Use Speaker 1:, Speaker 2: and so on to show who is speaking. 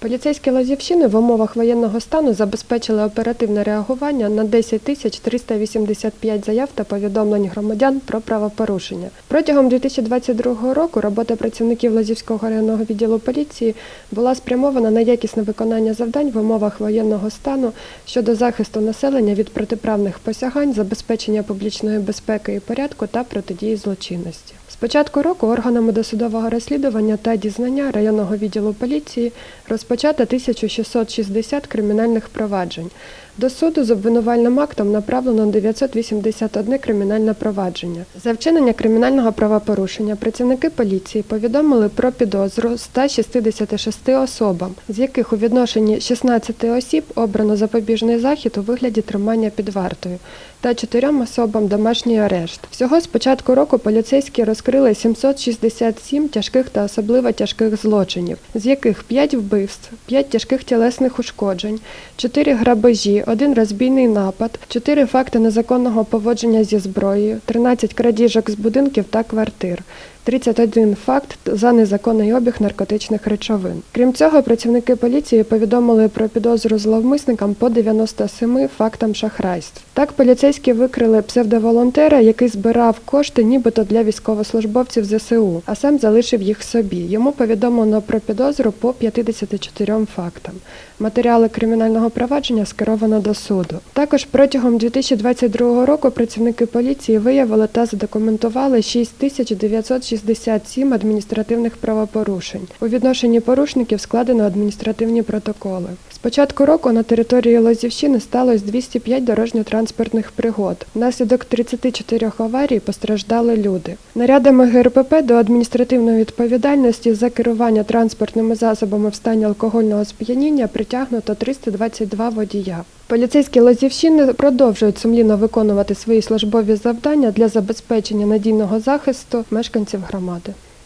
Speaker 1: Поліцейські Лазівщини в умовах воєнного стану забезпечили оперативне реагування на 10 тисяч 385 заяв та повідомлень громадян про правопорушення. Протягом 2022 року робота працівників Лазівського районного відділу поліції була спрямована на якісне виконання завдань в умовах воєнного стану щодо захисту населення від протиправних посягань, забезпечення публічної безпеки і порядку та протидії злочинності. З початку року органами досудового розслідування та дізнання районного відділу поліції розпочато 1660 кримінальних проваджень. До суду з обвинувальним актом направлено 981 кримінальне провадження. За вчинення кримінального правопорушення працівники поліції повідомили про підозру 166 особам, з яких у відношенні 16 осіб обрано запобіжний захід у вигляді тримання під вартою та чотирьом особам домашній арешт. Всього з початку року поліцейські розкрили 767 тяжких та особливо тяжких злочинів, з яких 5 вбивств, 5 тяжких тілесних ушкоджень, 4 грабежі, 1 розбійний напад, 4 факти незаконного поводження зі зброєю, 13 крадіжок з будинків та квартир. 31 факт за незаконний обіг наркотичних речовин. Крім цього, працівники поліції повідомили про підозру зловмисникам по 97 фактам шахрайств. Так, поліцейські викрили псевдоволонтера, який збирав кошти нібито для військовослужбовців ЗСУ, а сам залишив їх собі. Йому повідомлено про підозру по 54 фактам. Матеріали кримінального провадження скеровано до суду. Також протягом 2022 року працівники поліції виявили та задокументували 6967 адміністративних правопорушень. У відношенні порушників складено адміністративні протоколи. З початку року на території Лозівщини сталося 205 дорожньо-транспортних пригод. Внаслідок 34 аварій постраждали люди. Нарядами ГРПП до адміністративної відповідальності за керування транспортними засобами в стані алкогольного сп'яніння притягнуто 322 водія. Поліцейські Лозівщини продовжують сумлінно виконувати свої службові завдання для забезпечення надійного захисту мешканців громади.